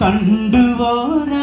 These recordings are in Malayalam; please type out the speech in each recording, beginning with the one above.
கண்டுவார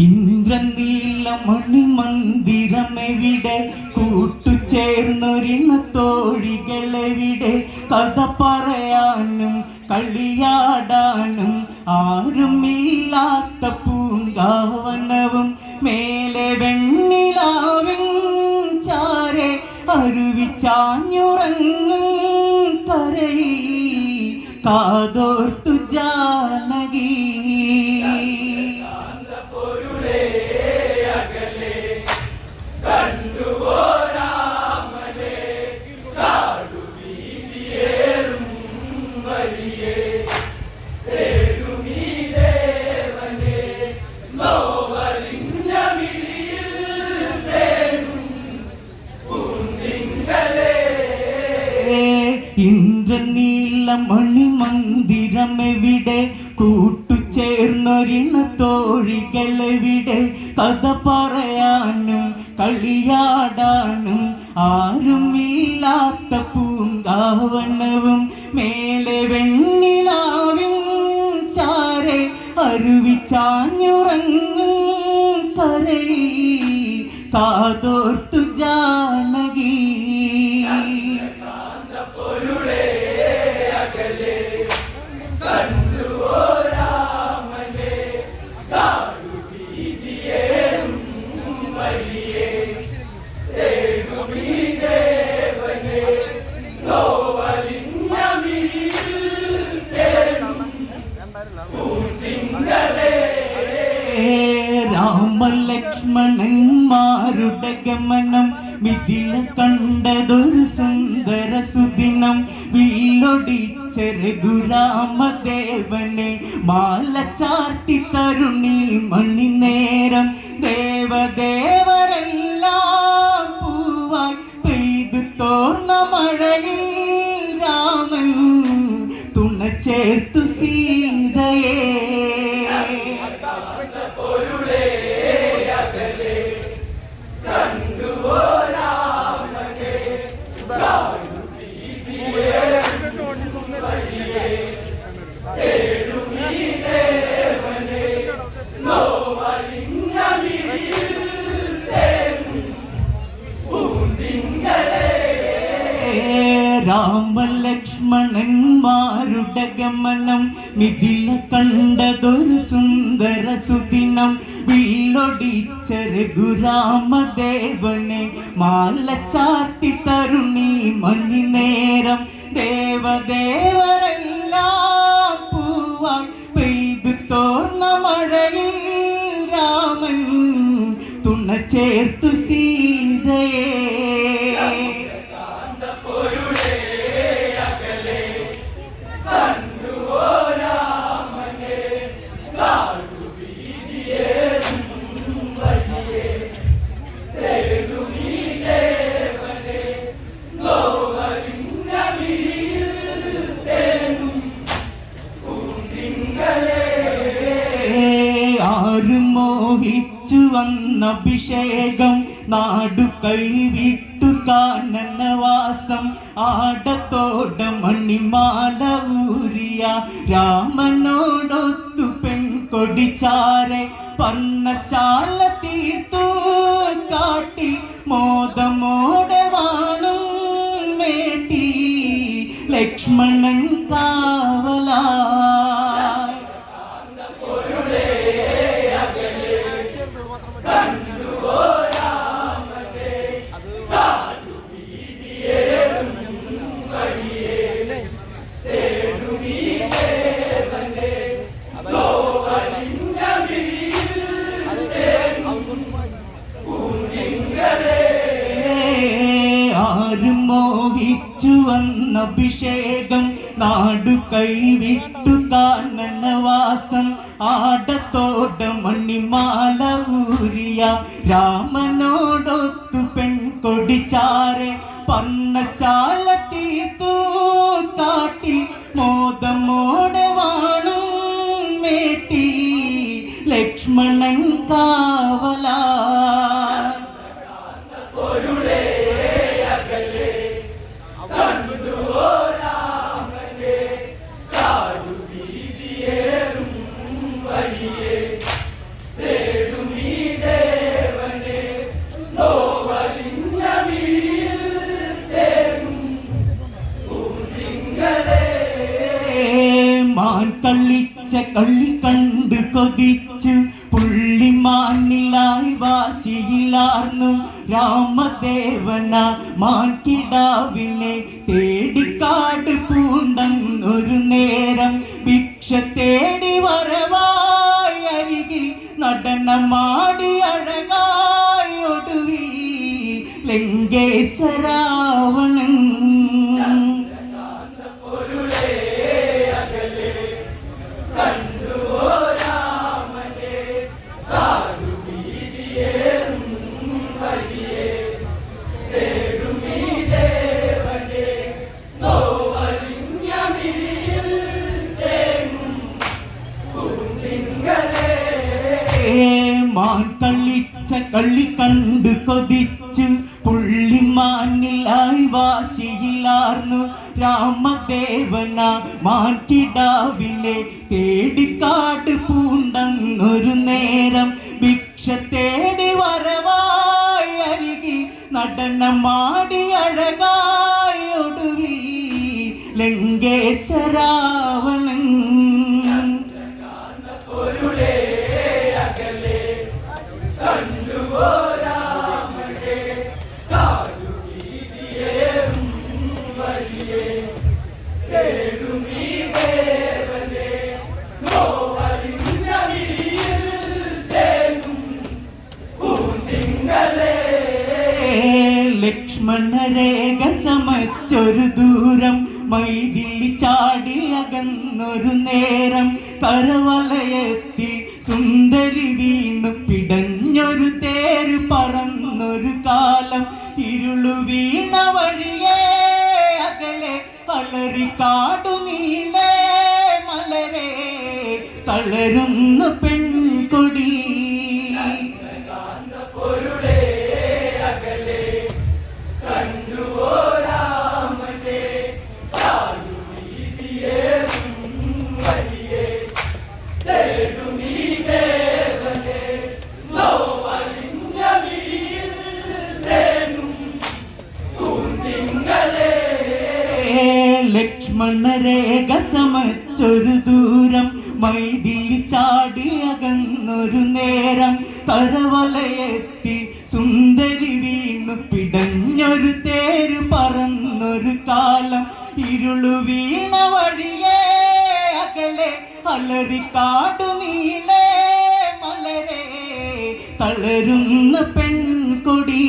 ഇന്ദ്രനീല മണിമന്ദിരമെവിടെ കൂട്ടുചേർന്നൊരിണത്തോഴികളെവിടെ? കഥ പറയാനും കളിയാടാനും ആരുമില്ലാത്ത പൂങ്കാവനവും മേലെ വെണ്ണിലാവിൻ ചാരെ അരുവിച്ചാഞ്ഞുറങ്ങും കരയിൽ. കാതോർത്തു ജാനകി മണിമന്ദിരമെവിടെ കൂട്ടുചേർന്നൊരിണത്തോഴികളെവിടെ? കഥ പറയാനും കളിയാടാനും ആരുമില്ലാത്ത പൂങ്കാവനവും മേലെ വെണ്ണിലാവിൻ ചാരെ അരുവിച്ചാഞ്ഞുറങ്ങും കരയിൽ കാതോർത്തു ജാനകി. രാമലക്ഷ്മണന്മാരുടെ ഗമനം മിഥില കണ്ടതൊരു സുന്ദര സുദിനം. വില്ലൊടിച്ച മാല ചാർത്തി തരുണി മണി നേരം ദേവദേവരെല്ലാം പൂവായി പെയ്തു തോർന്ന മഴയിൽ രാമൻ തുണ ചേർത്തു മിഥില കണ്ടതൊരു സുന്ദര സുദിനം. വില്ലൊടിച്ച രഘുരാമദേവനെ മാല ചാർത്തി തരുണി മണിനേരം ദേവദേവരെല്ലാം പൂവാൻ പെയ്തു തോർന്ന മഴയിൽ രാമൻ തുണ ചേർത്തു സീതയെ. മോഹിച്ചു വന്ന അഭിഷേകം നാടു കൈവിട്ടു വാസം. ആടത്തോട മണിമാല ഊരിയ രാമനോടൊത്തു പെൺകൊടിച്ചാരെ പർണശാല തീർത്തു. കാട്ടി മോദമോടെ വാണും മേട്ടി ലക്ഷ്മണൻ കാവലായി നാടു കൈവിട്ടു കാണുന്ന വാസം ആടത്തോട മണിമാല ഊരിയ രാമനോടൊത്തു പെൺകൊടിച്ചാറെ പർണശാല തീർത്തു. കാട്ടി മോദമോടെ വാണും മേട്ടി ലക്ഷ്മണൻ കാവലാ കൊതിച്ച് പുള്ളിമാനിലായി വാശിയിലാർന്നു. രാമദേവന മാറ്റിടാവിനെ തേടിക്കാട് പൂണ്ടൊരു നേരം ഭിക്ഷ തേടി വരവായി അരികിൽ നടനമാടി അഴകായി ഒടുവി ലങ്കേശ്വരാവണൻ കൊതിച്ച് പുള്ളിമാനിലായി വാശിയിലാർന്നു രാമദേവന മാറ്റിടാവിലെ തേടിക്കാട് പൂണ്ടന്നൊരു നേരം ഭിക്ഷ തേടി വരവായി അരികിൽ നടനമാടി അഴകായി ഒടുവി ലങ്കേശ്വരാവണൻ ലക്ഷ്മണരേഖ ചമച്ചൊരു ദൂരം മൈതിൽ ചാടി അകന്നൊരു നേരം കരവലയത്തിൽ സുന്ദരി വീണു പിടഞ്ഞൊരു തേര് പറന്നൊരു കാലം ഇരുളു വീണ വഴിയേ അകലെ അലറി കാടുമീലേ മലരേ തളരുന്ന പെൺകൊടി ലക്ഷ്മണരേഖ ചമച്ചൊരു ദൂരം മൈതിൽ ചാടി അകന്നൊരു നേരം കരവലയത്തിൽ സുന്ദരി വീണു പിടഞ്ഞൊരു തേര് പറന്നൊരു കാലം ഇരുളു വീണ വഴിയേ അകലെ അലറി കാടു നീലേ മലരേ തളരുന്ന പെൺകൊടി.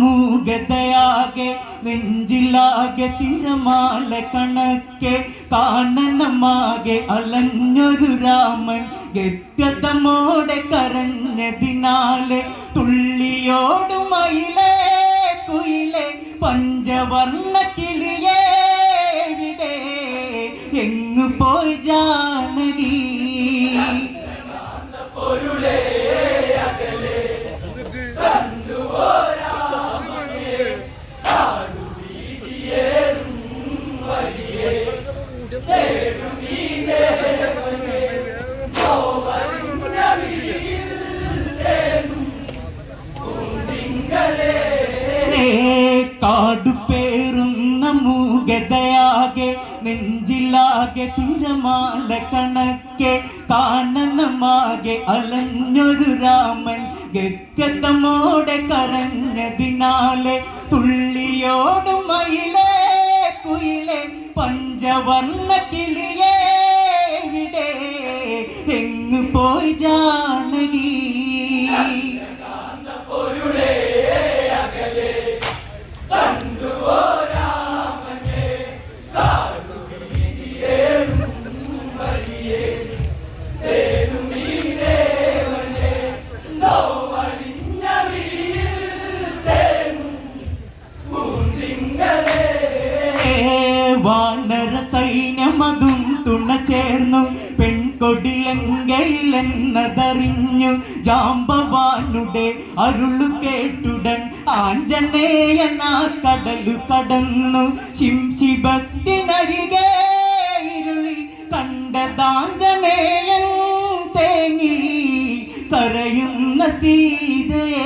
മൂകതയാകെ നെഞ്ചിലാകെ തിരമാല കണക്കെ കാനനമാകെ അലഞ്ഞൊരു രാമൻ ഗദ്ഗതമോടെ കരഞ്ഞതിനാലെ തുള്ളിയോടും മയിലേ കുയിലെ പഞ്ചവർണ കിളിയേ എവിടെ? എങ്ങു പോയി ജാനകി? പൊരുളേ മൂകതയാകെ തിരമാല കണക്കെ കാനനമാകെ അലഞ്ഞൊരു രാമൻ ഗത്യതമോടെ കരഞ്ഞതിനാലെ തുള്ളിയോടും മയിലേ കുയിലെ പഞ്ചവർണ കിളിയേ ഇവിടെ എങ്ങു പോയി ജാനകി? തുണ ചേർന്നു പെൺകൊടിലങ്കയിലെന്നതറിഞ്ഞു. ജാമ്പവാനുടെ അരുളു കേട്ടുടൻ ആഞ്ജനേയനാ കടലു കടന്നു. ശിംശിഭത്തിനരികെ ഇരുളി കണ്ടതാഞ്ജനേയൻ തേങ്ങി കരയുന്ന സീതയെ